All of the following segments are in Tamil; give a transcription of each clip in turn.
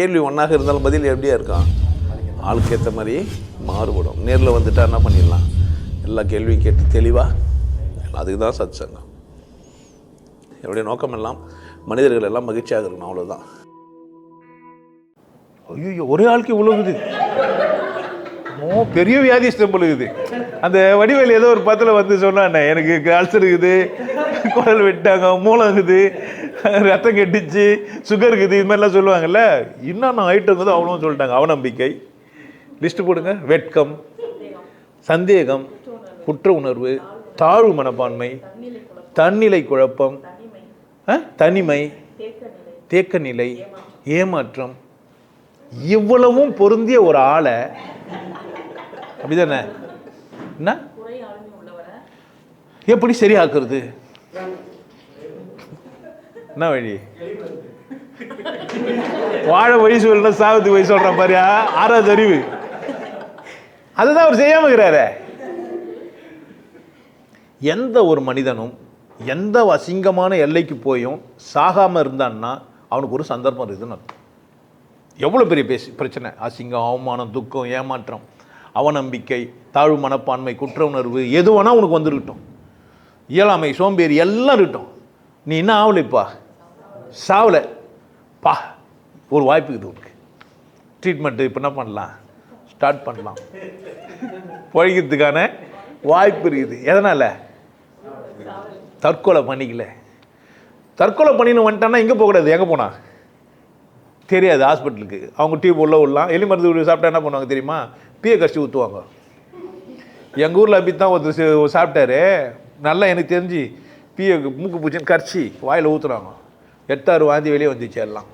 கேள்வி ஒன்றாக இருந்தாலும் பதில் எப்படியா இருக்கான் ஆளுக்கு ஏற்ற மாதிரி மாறுபடும். நேரில் வந்துட்டா என்ன பண்ணிடலாம்? எல்லா கேள்வியும் கேட்டு தெளிவாக அதுக்கு தான் சத் சங்கம் என்னுடைய நோக்கம் எல்லாம் மனிதர்கள் எல்லாம் மகிழ்ச்சியாக இருக்கணும் அவ்வளோதான் ஐயோ ஒரே ஆளுக்கு உழுகுது ஓ பெரிய வியாதி ஸ்டெம்பிள் அந்த வடிவேல் ஏதோ ஒரு பத்தில் வந்து சொன்னானே எனக்கு அல்சர் இருக்குது குடல் வெட்டாங்க இருக்குது. ரத்தம் கெட்டுச்சு சுகர் இருக்குது இது மாதிரிலாம் சொல்லுவாங்கல்ல. என்னென்ன ஐட்டம் இருக்குது அவ்வளோ சொல்லிட்டாங்க அவநம்பிக்கை. லிஸ்ட் போடுங்க. வெட்கம் சந்தேகம் குற்ற உணர்வு தாழ்வு மனப்பான்மை தன்னிலை குழப்பம் ஆ? தனிமை தேக்க நிலை ஏமாற்றம். இவ்வளவும் பொருந்திய ஒரு ஆளை அப்படிதானே? என்ன? எப்படி சரியாக்குறது? என்ன வழி? வாழ வழி சொல்லணும் சாவத்துக்கு வழி சொல்கிற மாதிரியா ஆறாவது அறிவு. அதுதான் அவர் செய்யாம இருக்கிறாரு. எந்த ஒரு மனிதனும் எந்த அசிங்கமான எல்லைக்கு போயும் சாகாமல் இருந்தான்னா அவனுக்கு ஒரு சந்தர்ப்பம் இருக்குதுன்னு அர்த்தம். எவ்வளோ பெரிய பேசி பிரச்சனை? அசிங்கம் அவமானம் துக்கம் ஏமாற்றம் அவநம்பிக்கை தாழ்வு மனப்பான்மை குற்ற உணர்வு எது வேணால் உனக்கு வந்துருக்கட்டும். இயலாமை சோம்பேறி எல்லாம் இருக்கட்டும். நீ என்ன ஆகலைப்பா சாவலை பா ஒரு வாய்ப்பு இது உனக்கு. ட்ரீட்மெண்ட்டு இப்போ என்ன பண்ணலாம்? ஸ்டார்ட் பண்ணலாம். பழகிறதுக்கான வாய்ப்பு இருக்குது. எதனால்? தற்கொலை பண்ணிக்கல. தற்கொலை பண்ணின்னு வந்துட்டான்னா எங்கே போகக்கூடாது எங்கே போனா? தெரியாது ஹாஸ்பிட்டலுக்கு. அவங்க டியூப் உள்ளே விடலாம். எலி மருந்து சாப்பிட்டா என்ன பண்ணுவாங்க தெரியுமா? பிஏ கஷ்டி ஊற்றுவாங்க எங்கள் ஊரில் அப்படி தான் ஒருத்தர் சாப்பிட்டாரு. நல்லா எனக்கு தெரிஞ்சு பிஏ மூக்கு பூச்சின்னு கரைச்சி வாயில் ஊற்றுறாங்க எட்டாறு வாந்தி வெளியே வந்துச்சு எல்லாம்.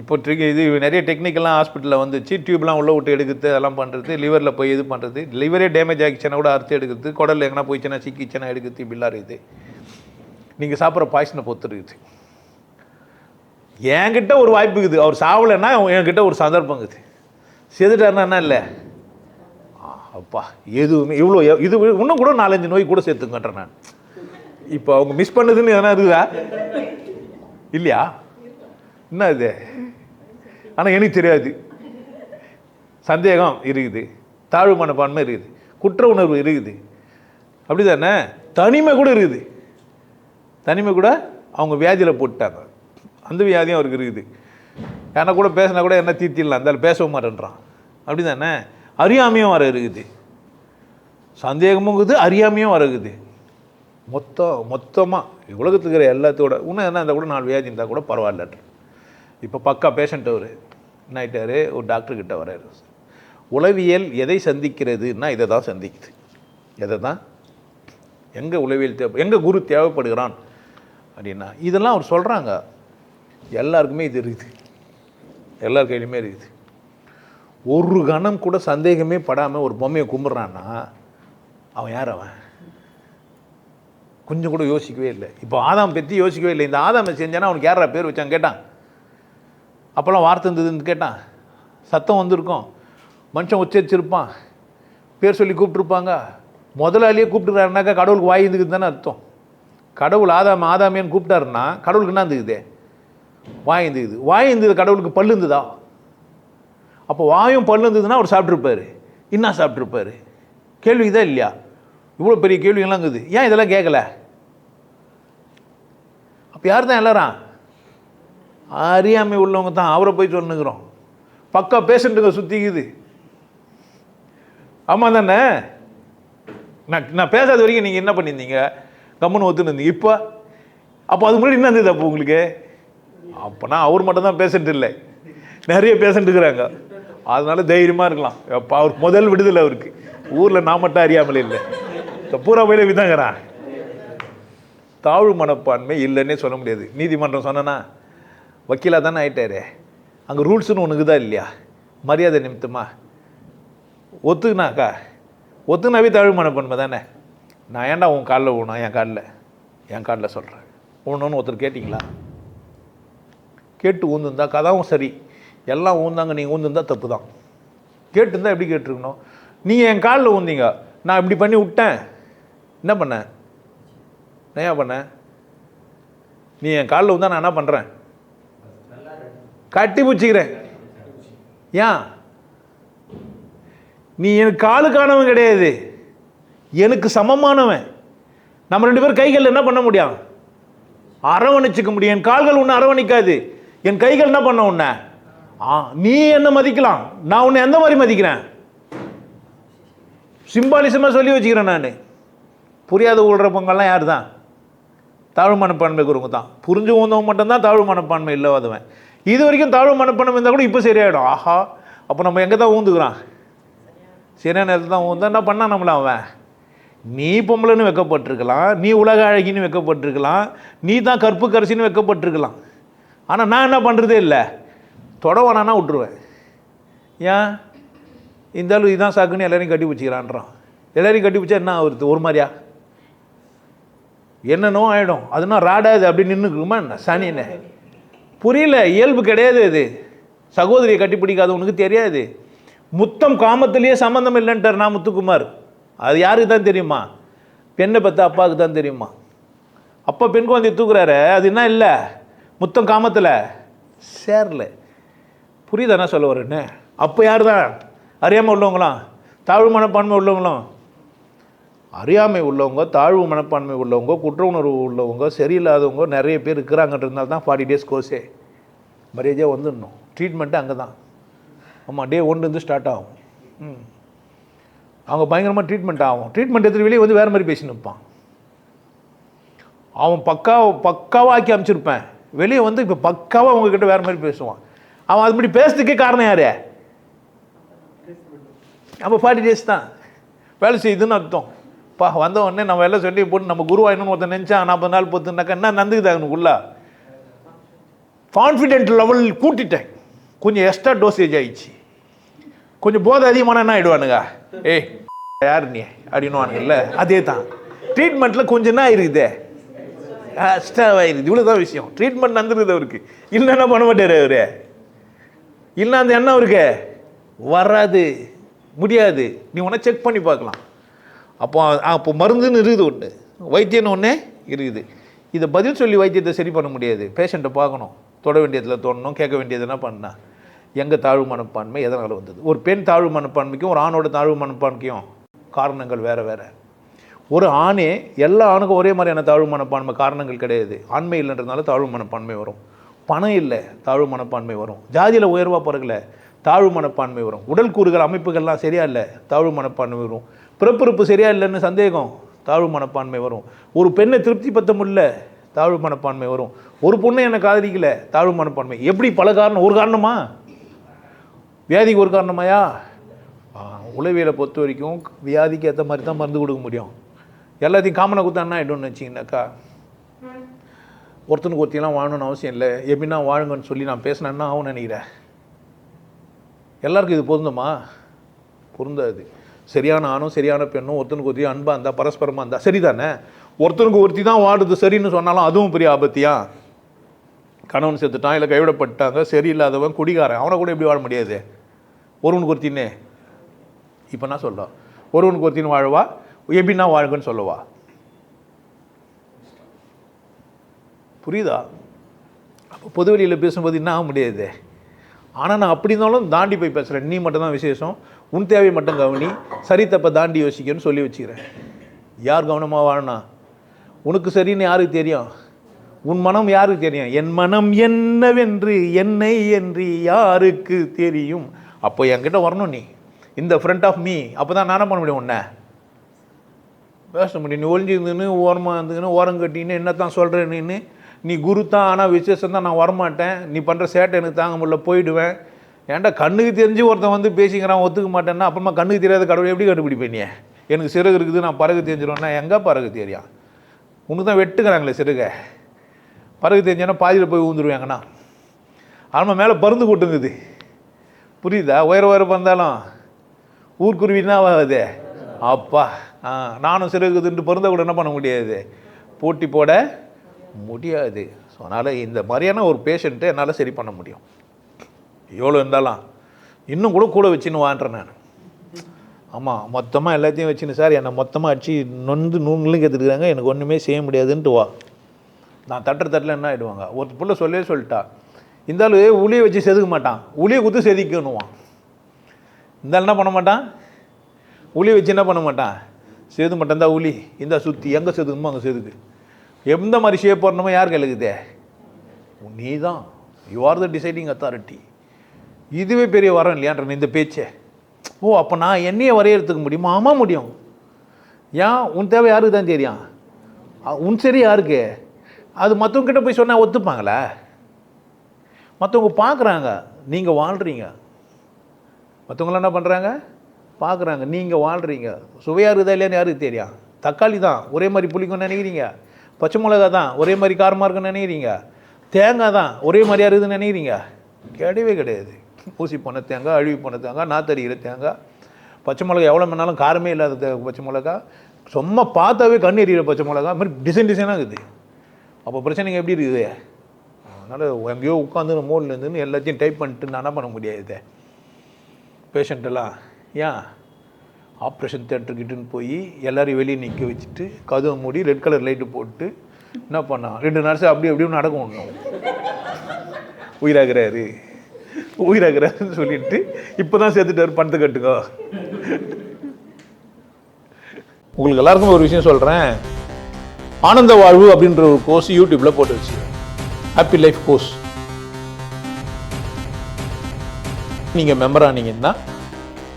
இப்போ ட்ரிக் இது நிறைய டெக்னிக்கெல்லாம் ஹாஸ்பிட்டலில் வந்துச்சு. டியூப்லாம் உள்ளே விட்டு எடுக்கிறது அதெல்லாம் பண்ணுறது லிவரில் போய் இது பண்ணுறது லிவரே டேமேஜ் ஆகிச்சுன்னா கூட அறுத்து எடுக்கிறது குடல் எங்கன்னா போயிடுச்சுன்னா சிக்கிச்சுன்னா எடுக்கிறது இப்படிலாம் இருக்குது. நீங்கள் சாப்பிட்ற பாய்சனை பொறுத்து இருக்குது. என்கிட்ட ஒரு வாய்ப்பு இருக்குது. அவர் சாவலைன்னா என்கிட்ட ஒரு சந்தர்ப்பம் இருக்குது. செதுட்டாருன்னா என்ன இல்லை? அப்பா எதுவுமே இவ்வளோ இது இன்னும் கூட நாலஞ்சு நோய் கூட சேர்த்துங்கன்றேன் நான். இப்போ அவங்க மிஸ் பண்ணதுன்னு எதனா இருக்குதா? இல்லையா? என்ன இது ஆனால் எனக்கு தெரியாது. சந்தேகம் இருக்குது. தாழ்வு மனப்பான்மை இருக்குது. குற்ற உணர்வு இருக்குது. அப்படி தானே தனிமை கூட இருக்குது. தனிமை கூட அவங்க வியாதியில் போட்டுட்டாங்க. அந்த வியாதியும் அவருக்கு இருக்குது. யாரா கூட பேசினா கூட என்ன தீர்த்திடலாம் அந்த பேசவும் மாட்டேன்றான். அப்படி தானே அறியாமையும் வர இருக்குது. சந்தேகமும் இருக்குது அறியாமையும் வர இருக்குது. மொத்தம் மொத்தமாக உலகத்துக்கு இருக்கிற எல்லாத்தோட இன்னும் என்ன இருந்தால் கூட நாலு வியாதி இருந்தால் கூட பரவாயில்லன்ற இப்போ பக்கா பேஷண்ட் அவர் என்ன ஆகிட்டார் ஒரு டாக்டர்கிட்ட வராரு உளவியல் எதை சந்திக்கிறதுன்னா இதை தான் சந்திக்குது. எதை தான்? எங்கே உளவியல் தேவை எங்கே குரு தேவைப்படுகிறான் அப்படின்னா இதெல்லாம் அவர் சொல்கிறாங்க எல்லாருக்குமே இது இருக்குது. எல்லார் கையிலுமே இருக்குது. ஒரு கணம் கூட சந்தேகமே படாமல் ஒரு பொம்மையை கும்பிட்றான்னா அவன் யார் அவன்? கொஞ்சம் கூட யோசிக்கவே இல்லை. இப்போ ஆதாம் பற்றி யோசிக்கவே இல்லை. இந்த ஆதாமை செஞ்சானா அவனுக்கு யாரா பேர் வச்சான் கேட்டான். அப்போல்லாம் வார்த்தை இருந்ததுன்னு கேட்டான். சத்தம் வந்திருக்கும். மனுஷன் உச்சரிச்சிருப்பான். பேர் சொல்லி கூப்பிட்ருப்பாங்க முதலாளியே கூப்பிட்டுறாருனாக்கா கடவுளுக்கு வாய் இருந்துக்குது தானே அர்த்தம். கடவுள் ஆதாம் ஆதாமேன்னு கூப்பிட்டாருன்னா கடவுளுக்கு என்ன இருந்துக்குது? வாய் இருந்துக்குது. வாய் இருந்தது கடவுளுக்கு பல்லு இருந்ததா? அப்போ வாயும் பல்லு இருந்ததுன்னா அவர் சாப்பிட்ருப்பார் என்ன சாப்பிட்ருப்பார் கேள்விதான் இல்லையா? இவ்வளோ பெரிய கேள்விகள்லாம் இருக்குது. ஏன் இதெல்லாம் கேட்கல? அப்போ யார் தான் எல்லாரும்? அறியாமை உள்ளவங்க தான். அவரை போய் சொன்னுக்கிறோம் பக்கா பேஷண்ட்டுங்க சுற்றிக்குது ஆமாம் தானே? நான் நான் பேசாத வரைக்கும் நீங்கள் என்ன பண்ணியிருந்தீங்க? கம்முன்னு ஒத்துன்னு இருந்தீங்க. இப்போ அப்போ அது முன்னாடி என்ன இருந்தது அப்போ உங்களுக்கு? அப்போனா அவர் மட்டும் தான் பேஷண்ட் இல்லை. நிறைய பேஷண்ட் இருக்கிறாங்க. அதனால தைரியமாக இருக்கலாம். அப்போ அவருக்கு முதல் விடுதலை அவருக்கு. ஊரில் நான் மட்டும் அறியாமல் இல்லை. பூரா போயில விதாங்கிறான் தாழ்வு மனப்பான்மை இல்லைன்னே சொல்ல முடியாது. நீதிமன்றம் சொன்னனா வக்கீலாக தானே ஆயிட்டாரு. அங்கே ரூல்ஸ்னு உனக்கு தான் இல்லையா? மரியாதை நிமித்தமா. ஒத்துக்குனாக்கா ஒத்துக்குனாவே தாழ்வு மனப்பான்மை தானே. நான் ஏன்டா உன் காலில் ஊனா? என் காலில். என் காலில் சொல்கிறேன் ஊனோன்னு ஒருத்தர் கேட்டிங்களா? கேட்டு ஊந்துருந்தா கதாவும் சரி. எல்லாம் ஊந்தாங்க நீங்கள் ஊந்துருந்தா தப்பு தான் கேட்டுருந்தா எப்படி கேட்டிருக்கணும்? நீங்கள் என் காலில் ஊந்திங்க. நான் இப்படி பண்ணி விட்டேன். என்ன பண்ண? என்னையா பண்ண? நீ என் காலில் வந்தால் நான் என்ன பண்ணுறேன் கட்டி பிடிச்சிக்கிறேன். ஏன் நீ எனக்கு காலுக்கானவன் கிடையாது. எனக்கு சமமானவன். நம்ம ரெண்டு பேரும் கைகள் என்ன பண்ண முடியும்? அரவணைச்சிக்க முடியும். என் கால்கள் ஒன்று அரவணைக்காது. என் கைகள் என்ன பண்ண உன்ன? ஆ நீ என்ன மதிக்கலாம்? நான் உன்னை எந்த மாதிரி மதிக்கிறேன்? சிம்பாலிசமாக சொல்லி வச்சுக்கிறேன் நான். புரியாத உள்றப்பங்கெல்லாம் யார் தான் தாழ்வு மனப்பான்மை குறுங்க தான். புரிஞ்சு ஊந்தவன் மட்டும்தான் தாழ்வு மனப்பான்மை இல்லாதவன். இது வரைக்கும் தாழ்வு மனப்பான்மை இருந்தால் கூட இப்போ சரியாயிடும். ஆஹா அப்போ நம்ம எங்கே தான் ஊந்துக்கிறான்? சரியான நேரத்தில் தான் ஊந்தா என்ன பண்ணா நம்மள அவன்? நீ பொம்பளைன்னு வைக்கப்பட்டிருக்கலாம். நீ உலக அழகின்னு வைக்கப்பட்டிருக்கலாம். நீ தான் கற்பு கரிசின்னு வைக்கப்பட்டிருக்கலாம். ஆனால் நான் என்ன பண்ணுறதே இல்லை. தொடவானா விட்டுருவேன். ஏன்? இருந்தாலும் இதுதான் சாக்குன்னு எல்லாரையும் கட்டி பிடிச்சிக்கிறான்றான். எல்லாரையும் கட்டி பிடிச்சா என்ன ஆகுறது? ஒரு மாதிரியா? என்னென்னோ ஆகிடும் அதுனா ராடாது அப்படி நின்றுக்குமா என்ன சனின்னு புரியல. இயல்பு கிடையாது அது சகோதரியை கட்டி பிடிக்காதவனுக்கு தெரியாது. முத்தம் காமத்திலேயே சம்மந்தம் இல்லைன்ட்டார் நான் முத்துக்குமார். அது யாருக்கு தான் தெரியுமா? பெண்ணை பார்த்தா அப்பாவுக்கு தான் தெரியுமா? அப்பா பெண் குழந்தைய தூக்குறாரு அது என்ன இல்லை? முத்தம் காமத்தில்? சேரல. புரியுதா என்ன சொல்ல வரேன்னு? அப்போ யார் தான் அறியாமல் உள்ளவங்களாம்? தாழ்வு மனப்பான்மை உள்ளவங்களும்? அறியாமை உள்ளவங்க தாழ்வு மனப்பான்மை உள்ளவங்க குற்ற உணர்வு உள்ளவங்க சரியில்லாதவங்க நிறைய பேர் இருக்கிறாங்கன்றதுனால தான் ஃபார்ட்டி டேஸ் கோர்ஸே மரியாதையாக வந்துடணும். ட்ரீட்மெண்ட்டு அங்கே தான் ஆமாம் டே ஒன்றுலேருந்து ஸ்டார்ட் ஆகும். ம். அவங்க பயங்கரமாக ட்ரீட்மெண்ட் ஆகும். ட்ரீட்மெண்ட் எடுத்துட்டு வெளியே வந்து வேறு மாதிரி பேசி நிற்பான் அவன் பக்கா பக்காவாக ஆக்கி அமைச்சிருப்பேன் வெளியே வந்து இப்போ பக்காவாக அவங்கக்கிட்ட வேறு மாதிரி பேசுவான். அவன் அதுபடி பேசுறதுக்கே காரணம் யார்? அப்போ ஃபார்ட்டி டேஸ் தான். வேலை செய்யுதுன்னு அர்த்தம். பா வந்த உடனே நம்ம எல்லாம் சொல்லி போட்டு நம்ம குருவாயினு ஒருத்தன் நினச்சான் நாற்பது நாள் பொத்துனாக்கா என்ன நந்துக்குது அவனுக்குள்ள கான்ஃபிடென்ட் லெவல் கூட்டிட்டேன். கொஞ்சம் எக்ஸ்ட்ரா டோசேஜ் ஆயிடுச்சு. கொஞ்சம் போதை அதிகமான என்ன ஆகிடுவானுங்க ஏய் யார் நீ? அப்படின்னுவானுங்கல்ல. அதே தான் ட்ரீட்மெண்ட்டில் கொஞ்சம் என்ன ஆயிருக்குதே? எக்ஸ்ட்ரா ஆயிருது இவ்வளோ தான் விஷயம். ட்ரீட்மெண்ட் வந்துருக்குது அவருக்கு. இல்லைன்னா பண்ண மாட்டார் அவரு? இல்லை அந்த எண்ணம் அவருக்கு? வராது. முடியாது. நீ உன செக் பண்ணி பார்க்கலாம். அப்போ அப்போ மருந்துன்னு இருக்குது ஒன்று வைத்தியம்னு ஒன்றே இருக்குது. இதை பதில் சொல்லி வைத்தியத்தை சரி பண்ண முடியாது. பேஷண்ட்டை பார்க்கணும். தொட வேண்டியதில் தோணணும். கேட்க வேண்டியதுனா பண்ணா? எங்கள் தாழ்வு மனப்பான்மை எதனால் வந்தது? ஒரு பெண் தாழ்வு மனப்பான்மைக்கும் ஒரு ஆணோட தாழ்வு மனப்பான்மைக்கும் காரணங்கள் வேறு வேறு. ஒரு ஆணே எல்லா ஆணுக்கும் ஒரே மாதிரியான தாழ்வு மனப்பான்மை காரணங்கள் கிடையாது. ஆண்மை இல்லைன்றதுனால தாழ்வு மனப்பான்மை வரும். பணம் இல்லை தாழ்வு மனப்பான்மை வரும். ஜாதியில் உயர்வாக பிறகுல தாழ்வு மனப்பான்மை வரும். உடல் கூறுகள் அமைப்புகள்லாம் சரியா இல்லை தாழ்வு மனப்பான்மை வரும். பிறப்புறுப்பு சரியா இல்லைன்னு சந்தேகம். தாழ்வு மனப்பான்மை வரும். ஒரு பெண்ணை திருப்தி பத்த முடியல தாழ்வு மனப்பான்மை வரும். ஒரு பொண்ணை என்னை காதலிக்கல தாழ்வு மனப்பான்மை. எப்படி பல காரணம் ஒரு காரணமா? வியாதிக்கு ஒரு காரணமாயா? உளவியலை பொறுத்த வரைக்கும் வியாதிக்கு ஏற்ற மாதிரி தான் மருந்து கொடுக்க முடியும். எல்லாத்தையும் காமனை கொடுத்தான்னா ஆகிடும்னு வச்சிங்கனாக்கா ஒருத்தனுக்கு ஒருத்திலாம் வாழணும்னு அவசியம் இல்லை. எப்படின்னா வாழுங்கன்னு சொல்லி நான் பேசினேன்னா ஆகும் நினைக்கிறேன்? எல்லாருக்கும் இது பொருந்துமா? பொருந்தாது. சரியான ஆணும் சரியான பெண்ணும் ஒருத்தனுக்கு ஒருத்தி அன்பாக இருந்தால் பரஸ்பரமாக இருந்தால் சரிதானே? ஒருத்தனுக்கு ஒருத்தி தான் வாடுது சரின்னு சொன்னாலும் அதுவும் பெரிய ஆபத்தியா? கணவன் செத்துட்டான் இல்லை கைவிடப்பட்டாங்க சரியில்லாதவன் குடிகாரன் அவனை கூட எப்படி வாழ முடியாது? ஒருவனுக்கு ஒருத்தினே. இப்போ நான் சொல்ல ஒருவனுக்கு ஒருத்தின்னு வாழ்வா? எப்படின்னா வாழ்கன்னு சொல்லவா. புரியுதா? அப்போ பொதுவெளியில் பேசும்போது என்ன ஆக முடியாது? ஆனால் நான் அப்படி இருந்தாலும் தாண்டி போய் பேசுகிறேன் நீ மட்டும்தான் விசேஷம். உன் தேவை மட்டும் கவனி சரி தப்பை தாண்டி யோசிக்கணும்னு சொல்லி வச்சுக்கிறேன். யார் கவனமாக வாழணும் உனக்கு சரின்னு யாருக்கு தெரியும்? உன் மனம் யாருக்கு தெரியும்? என் மனம் என்னவென்று என்னை என்று யாருக்கு தெரியும்? அப்போ என்கிட்ட வரணும் நீ. இந்த ஃப்ரண்ட் ஆஃப் மீ அப்போ தான் நானே பண்ண முடியும் உன்னை? பேச முடியும். நீ ஒழிஞ்சிருந்துன்னு ஓரமாக இருந்துன்னு ஓரம் கட்டின்னு என்ன தான் சொல்கிறேன்னு நீ குரு தான் ஆனால் விசேஷம் தான் நான் வரமாட்டேன். நீ பண்ணுற சேட்டை எனக்கு தாங்க முடியல போயிடுவேன். ஏன்டா கண்ணுக்கு தெரிஞ்சு ஒருத்தன் வந்து பேசிக்கிறான் ஒத்துக்க மாட்டேன்னா அப்புறமா கண்ணுக்கு தெரியாத கடவுளை எப்படி கண்டுபிடிப்பேன் நீ? எனக்கு சிறகு இருக்குது நான் பறகு தெரிஞ்சிடுவேன்னா எங்கே பறகு தெரியும் உனக்கு தான் வெட்டுக்கிறாங்களே சிறகை. பறகு தெரிஞ்சோன்னா பாதியில் போய் ஊந்துருவாங்கண்ணா ஆனால் மேலே பருந்து கொட்டுங்குது. புரியுதா? உயர உயர பறந்தாலும் ஊர்க்குருவி என்ன ஆகாது அப்பா ஆ நானும் சிறகுதுன்ட்டு பிறந்த கூட என்ன பண்ண முடியாது? போட்டி போட முடியாது. ஸோ அதனால் இந்த மாதிரியான ஒரு பேஷண்ட்டை என்னால் சரி பண்ண முடியும். எவ்வளோ இருந்தாலும். இன்னும் கூட கூட வச்சுன்னு வான்றேன் நான். ஆமாம் மொத்தமாக எல்லாத்தையும் வச்சுன்னு சார் என்னை மொத்தமாக அடிச்சு நொந்து நூன்களும் கேத்துருக்காங்க எனக்கு ஒன்றுமே செய்ய முடியாதுன்ட்டு வா. நான் தட்டுற தட்டில் என்ன ஆகிடுவாங்க ஒரு பிள்ளை சொல்லவே சொல்லிட்டா. இருந்தாலும் உளியை வச்சு செதுக்க மாட்டான். உளியை குத்து செதுக்கணுவான் இருந்தாலும் என்ன பண்ண மாட்டான்? உளி வச்சு என்ன பண்ண மாட்டான்? செது மாட்டான். தான் உளி இந்த சுற்றி எங்கே செதுக்கணுமோ அங்கே செதுக்கு. எந்த மாதிரி ஷேப் போடணுமோ யார் கேளுக்குதே நீ தான் you are the deciding authority இதுவே பெரிய வரம் இல்லையான்ற இந்த பேச்சே. ஓ அப்போ நான் என்னையே வரையறதுக்கு முடியுமா? ஆமாம் முடியும். ஏன்? உன் தேவை யாருக்கு தான் தெரியும்? உன் சரி யாருக்கு? அது மற்றவங்கிட்ட போய் சொன்னால் ஒத்துப்பாங்களே? மற்றவங்க பார்க்குறாங்க நீங்கள் வாழ்கிறீங்க மற்றவங்களாம் என்ன பண்ணுறாங்க பார்க்குறாங்க நீங்கள் வாழ்கிறீங்க சுவையாக இருக்குதா இல்லையான்னு யாருக்கு தெரியும்? தக்காளி தான். ஒரே மாதிரி புளிக்கும்னு நினைக்கிறீங்க? பச்சை மிளகா தான். ஒரே மாதிரி காரமாக இருக்குன்னு நினைக்கிறீங்க? தேங்காய் தான். ஒரே மாதிரியா இருக்குதுன்னு நினைக்கிறீங்க? கிடையவே கிடையாது. ஊசி போன தேங்காய் அழுவி போன தேங்காய் நாத்தடிக்கிற தேங்காய். பச்சை மிளகா எவ்வளோ மணாலும் காரமே இல்லாத பச்சை மிளகா சும்மா பார்த்தாவே கண் எறிகிற பச்சை மிளகா மாதிரி டிசைன் டிசைனாக இருக்குது. அப்போ பிரச்சனைங்க எப்படி இருக்குது? அதனால் எங்கேயோ உட்காந்து மோடில் இருந்துன்னு எல்லாத்தையும் டைப் பண்ணிட்டு நான் என்ன பண்ண முடியாது பேஷண்ட்டெல்லாம் ஏன்? ஆப்ரேஷன் தேட்டருக்கிட்டுன்னு போய் எல்லாரையும் வெளியே நிற்க வச்சுட்டு கதவை மூடி ரெட் கலர் லைட்டு போட்டு என்ன பண்ணான் ரெண்டு நர்ஸ் அப்படி அப்படியும் நடக்கும் ஒன்றும் உயிராகிறாரு. உயிராகிறாருன்னு சொல்லிட்டு இப்போ தான் சேர்த்துட்டார் பணத்தை கட்டுக்கோ. உங்களுக்கு எல்லாருக்கும் ஒரு விஷயம் சொல்கிறேன் ஆனந்த வாழ்வு அப்படின்ற ஒரு கோர்ஸ் யூடியூப்பில் போட்டு வச்சு. ஹாப்பி லைஃப் கோர்ஸ் நீங்கள் மெம்பர் ஆனீங்கன்னா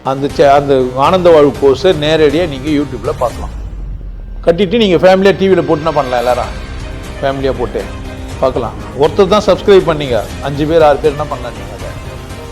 அந்த சே- அந்த ஆனந்த வாழ்வு கோர்ஸை நேரடியாக நீங்கள் யூடியூப்பில் பார்க்கலாம். கட்டிட்டு நீங்கள் ஃபேமிலியாக டிவியில் போட்டு என்ன பண்ணலாம் எல்லாரும். ஃபேமிலியாக போட்டு பார்க்கலாம். ஒருத்தர் தான் சப்ஸ்கிரைப் பண்ணீங்க. அஞ்சு பேர் ஆறு பேர் என்ன பண்ணலாம்